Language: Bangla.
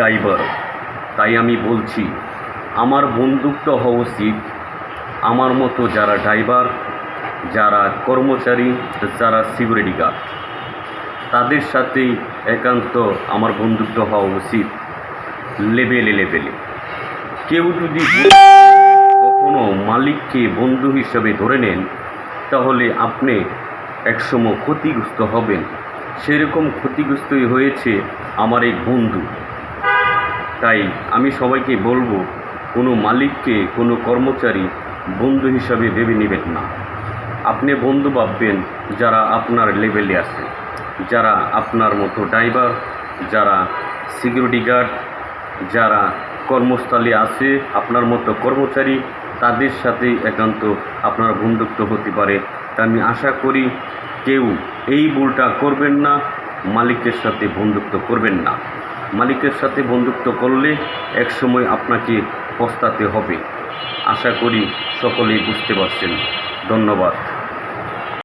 ড্রাইভার, তাই আমি বলছি, আমার বন্ধুত্ব হওয়া উচিত। আমার মতো যারা ড্রাইভার, যারা কর্মচারী, যারা সিকিউরিটি গার্ড, তাদের সাথেই একান্ত আমার বন্ধুত্ব হওয়া উচিত। লেভেলে লেভেলে কেউ যদি কখনো মালিককে বন্ধু হিসেবে ধরে নেন, তাহলে আপনি একসময় ক্ষতিগ্রস্ত হবেন। সেরকম ক্ষতিগ্রস্তই হয়েছে আমার এক বন্ধু। তাই আমি সবাইকে বলব, কোনো মালিককে, কোনো কর্মচারী বন্ধু হিসাবে ভেবে নেবেন না। আপনি বন্ধু ভাববেন যারা আপনার লেভেলে আছে, যারা আপনার মতো ড্রাইভার, যারা সিকিউরিটি গার্ড, যারা কর্মস্থলে আছে, আপনার মতো কর্মচারী, তাদের সাথে একান্ত আপনার বন্ধুত্ব হতে পারে। তা আমি আশা করি কেউ এই ভুলটা করবেন না, মালিকের সাথে বন্ধুত্ব করবেন না। মালিকের সাথে বন্ধুত্ব করলে একসময় আপনাকে পস্তাতে হবে। আশা করি সকলেই বুঝতে পারছেন। ধন্যবাদ।